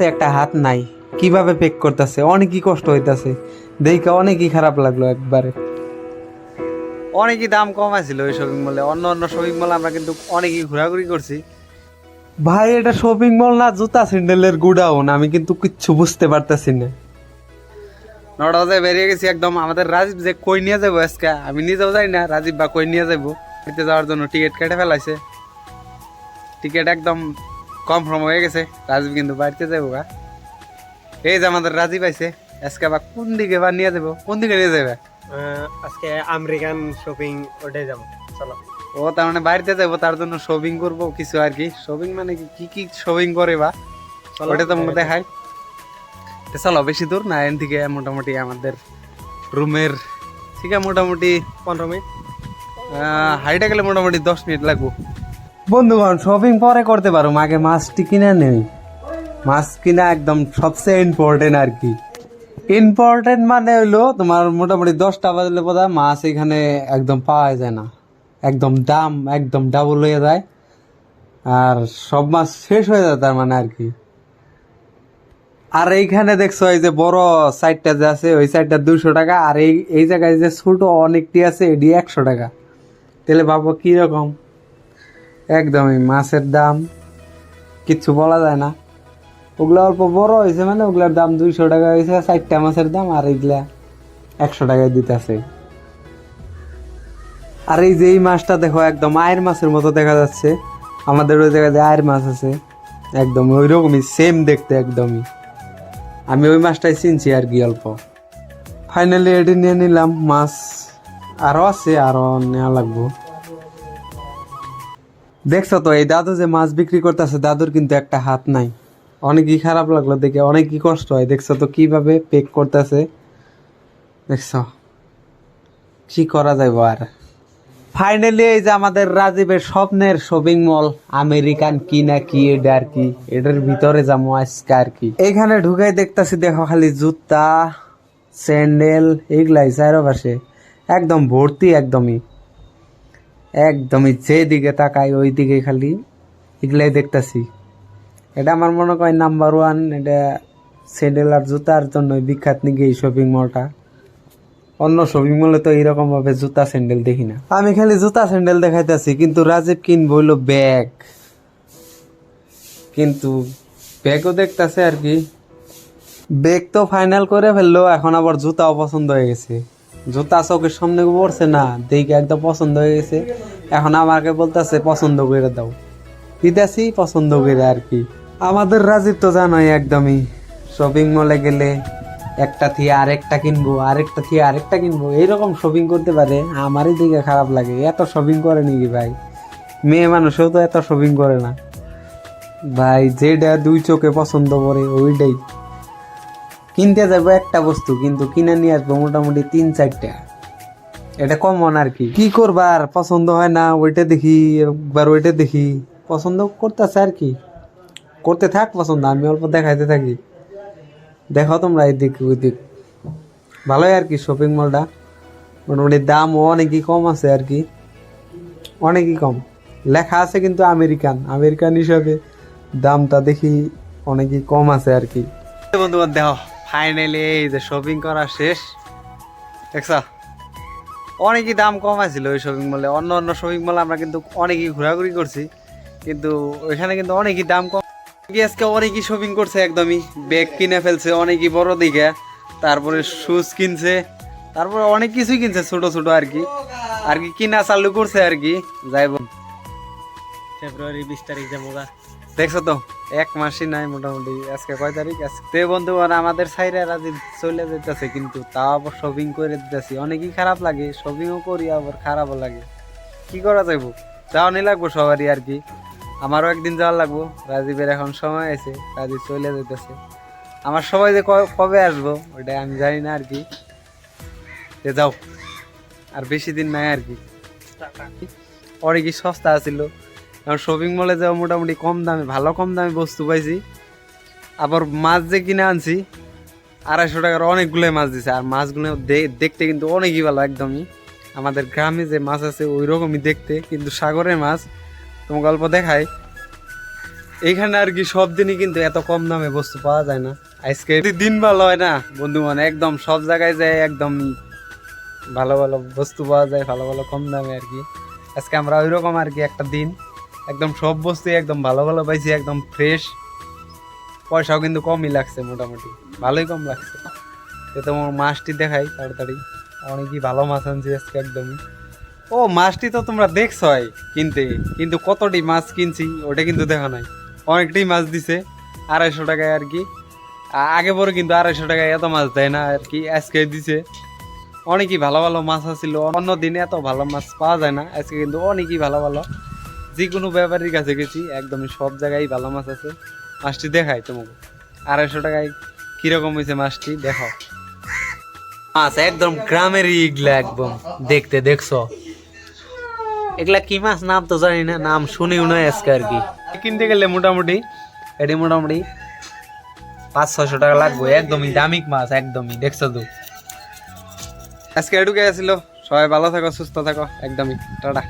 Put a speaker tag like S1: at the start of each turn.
S1: একটা হাত নাই। কীভাবে পেক করতেছে? অনেকই কষ্ট হইতাছে। দেখে অনেকই খারাপ লাগল একবারে। অনেকই দাম কম আছিল ওই শপিং মলে অন্য অন্য শপিং মলে আমরা কিন্তু অনেকই ঘোরাঘুরি করছি। ভাই এটা শপিং মল না জুতা স্যান্ডেলের গুডাউন আমি কিন্তু কিচ্ছু বুঝতে পারতেছি না। নটা বাজে বেরিয়ে গেছি একদম। আমাদের রাজীব যে কই নিয়ে যাব আজকে? আমি নিজেও যাই না রাজীব বা কই নিয়ে যাব। যাওয়ার জন্য টিকিট কেটে ফেলাইছে। টিকিট একদম কনফার্ম হয়ে গেছে রাজীব কিন্তু বাড়িতে যাব গা। এই যে আমাদের রাজীব আইছে আজকে বা কোন দিকে বা নিয়ে যাব কোন দিকে নিয়ে যাবে
S2: আজকে আমেরিকান শপিং ওটাই যাব চলো।
S1: ও তার মানে বাড়িতে যাব তার জন্য শপিং করব কিছু আর কি। শপিং মানে কি কি কি শপিং করে বা? ওটা তো
S2: দেখা
S1: দেখাই। তো চলো বেশি দূর না এন থেকে মোটামুটি আমাদের রুমের ঠিক আছে মোটামুটি
S2: পনেরো মিনিট।
S1: হাইটে গেলে মোটামুটি দশ মিনিট লাগবো। বন্ধুগণ শপিং পরে করতে পারো আগে মাছটি কিনে নেই। মাছ কিনা একদম সবচেয়ে ইম্পর্টেন্ট আর কি। ইম্পর্টেন্ট মানে হইল তোমার মোটামুটি দশটা বাজলে বোধ মাছ এখানে একদম পাওয়া যায় না। একদম দাম একদম ডাবল হয়ে যায়। আর সব মাছ শেষ হয়ে যায় তার মানে আর কি। আর এইখানে দেখছ এই যে বড় সাইডটা যে আছে, ওই সাইডটা দুশো টাকা, আর এই এই জায়গায় যে ছোট অনেকটি আছে, এটি একশো টাকা। তাহলে ভাবো কীরকম? একদমই মাছের দাম, কিচ্ছু বলা যায় না। ওগুলো অল্প বড় হয়েছে মানে ওগুলার দাম দুইশো টাকা হয়েছে চারটা মাছের দাম আর এইগুলা একশো টাকায় দিতেছে। আর এই যে এই মাছটা দেখো, একদম আয়ের মাছের মতো দেখা যাচ্ছে। আমাদের ওই জায়গায় যে আয়ের মাছ আছে, একদম ওই রকমই সেম দেখতে একদমই। আমি ওই মাছটাই চিনছি আর কি অল্প। ফাইনালি এটি নিয়ে নিলাম, মাছ আরও আছে আরও নেওয়া লাগবো। দেখছ তো, এই দাদু যে মাছ বিক্রি করতেছে, দাদুর কিন্তু একটা হাত নাই। অনেকই খারাপ লাগল দেখে, অনেকই কষ্ট হয়। দেখছ তো কীভাবে পেক করতেছে। দেখছ, কি করা যাইব আর। ফাইনালি এই যে আমাদের রাজীবের স্বপ্নের শপিং মল আমেরিকান কি না কি, এটা আর কি, এটার ভিতরে যাব আজকে আর কি। এখানে ঢুকাই দেখতাছি, দেখো খালি জুতা স্যান্ডেল এগুলাই চারপাশে একদম ভর্তি, একদমই। একদমই যেদিকে তাকাই ওই দিকে খালি এগুলাই দেখতাছি। এটা আমার মনে হয় নাম্বার ওয়ান এটা স্যান্ডেল আর জুতার জন্য বিখ্যাত নাকি এই শপিং মলটা অন্য শপিং মলে তো এইরকম ভাবে জুতা স্যান্ডেল দেখি না। আমি খালি জুতা স্যান্ডেল দেখাইতেছি, কিন্তু রাজীব কিনবো হইল ব্যাগ কিন্তু ব্যাগও দেখতাছে আর কি। ব্যাগ তো ফাইনাল করে ফেলল, এখন আবার জুতাও পছন্দ হয়ে গেছে। জুতা চোখের সামনে পড়ছে না, দেখে একদম পছন্দ হয়ে গেছে। এখন আমাকে বলতেছে, পছন্দ করে দাও। দিতেছি, পছন্দ করে আর কি। আমাদের রাজীব তো জানোই একদমই। শপিং মলে গেলে একটা থিয়ে আরেকটা কিনবো, আরেকটা থিয়ে আরেকটা কিনবো এইরকম শপিং করতে পারে, আমারই দিকে খারাপ লাগে। এত শপিং করে নাকি ভাই? মেয়ে মানুষও তো এত শপিং করে না। ভাই, যেটা দুই চোখে পছন্দ করে, ওইটাই। কিনতে যাব একটা বস্তু, কিন্তু কিনে নিয়ে আসব মোটামুটি তিন চারটা। এটা কমন আর কি। কি করবার পছন্দ হয় না, ওইটা দেখি, একবার ওইটা দেখি। পছন্দ করতেছে আর কি। করতে থাক পছন্দ, আমি অল্প দেখাইতে থাকি। দেখো তোমরা এই দিক ওই দিক ভালোই আর কি শপিং মলটা মোটামুটি দামও অনেকই কম আছে আর কি। অনেকই কম। লেখা আছে কিন্তু আমেরিকান। আমেরিকান হিসাবে দামটা দেখি অনেকই কম আছে আর কি। বন্ধু দেখো। ফাইনালি এই যে শপিং করা শেষ। দেখছ? অনেকই দাম কম আছিল ওই শপিং মলে অন্য অন্য শপিং মলে আমরা কিন্তু অনেকই ঘোরাঘুরি করছি। কিন্তু ওইখানে কিন্তু অনেকই দাম কম। আজকে অনেকই শপিং করছে একদমই। ব্যাগ কিনে ফেলছে অনেকই বড় দিকে। তারপরে শুজ কিনছে। তারপরে অনেক কিছুই কিনছে ছোট ছোট আর কি। আর কি কিনা চালু করছে আর কি। যাইব
S2: ফেব্রুয়ারি বিশ তারিখ যাব
S1: দেখছ তো, এক মাসই নাই মোটামুটি। আজকে কয় তারিখ? আজকে তো বন্ধু আমাদের সাইডে রাজি চলে যেতেছে, কিন্তু তাও আবার শপিং করে দিতেছি। অনেকই খারাপ লাগে শপিংও করি, আবার খারাপও লাগে। কি করা যাইব? যাওয়া নি লাগবো সবারই আর কি। আমারও একদিন যাওয়া লাগবো। রাজীবের এখন সময় আছে, রাজীব চলে যেতেছে। আমার সবাই যে কবে আসব ওটা আমি জানি না আর কি। যে যাও। আর বেশি দিন নাই আর কি। অনেকই সস্তা ছিল কারণ শপিং মলে যাওয়া মোটামুটি কম দামে, ভালো কম দামে বস্তু পাইছি। আবার মাছ যে কিনে আনছি, আড়াইশো টাকার অনেকগুলোই মাছ দিছে। আর মাছগুলো দেখতে কিন্তু অনেকই ভালো একদমই। আমাদের গ্রামে যে মাছ আছে ওই রকমই দেখতে, কিন্তু সাগরের মাছ, তোমাকে গল্প দেখায় এইখানে আর কি সব দিনই কিন্তু এত কম দামে বস্তু পাওয়া যায় না। আজকে দিন ভালো হয় না, বন্ধু মানে একদম সব জায়গায় যায় একদম ভালো ভালো বস্তু পাওয়া যায়, ভালো ভালো কম দামে আর কি। আজকে আমরা ওই রকম আর কি একটা দিন। একদম সব বস্তু একদম ভালো ভালো পাইছি, একদম ফ্রেশ পয়সাও কিন্তু কমই লাগছে মোটামুটি, ভালোই কম লাগছে। তো তোমার মাছটি দেখাই তাড়াতাড়ি, অনেকই ভালো মাছ আনছি আজকে একদমই। ও, মাছটি তো তোমরা দেখছই কিনতে, কিন্তু কতটি মাছ কিনছি ওটা কিন্তু দেখা নাই। অনেকটাই মাছ দিছে, আড়াইশো টাকায় আর কি। আগে পরে কিন্তু আড়াইশো টাকায় এত মাছ দেয় না আর কি, আজকে দিছে। অনেকই ভালো ভালো মাছ আছিল অন্য দিনে এত ভালো মাছ পাওয়া যায় না, আজকে কিন্তু অনেকই ভালো ভালো। যে কোনো ব্যাপারীর কাছে গেছি, একদমই সব জায়গায় ভালো মাছ আছে। মাছটি দেখাই তোমাকে। আড়াইশো টাকায় কীরকম হয়েছে মাছটি, দেখাও। মাছ একদম গ্রামের ইগলা একদম, দেখতে দেখছ? এগুলা কি মাছ নাম তো জানি না, নাম শুনিও না আজকে আর কি। কিনতে গেলে মোটামুটি, এটি মোটামুটি পাঁচ ছশো টাকা লাগবে, একদমই দামিক মাছ, একদমই, দেখছ তো? আজকে এটুকু আসছিল সবাই ভালো থাকো, সুস্থ থাকো, একদমই, টাটা।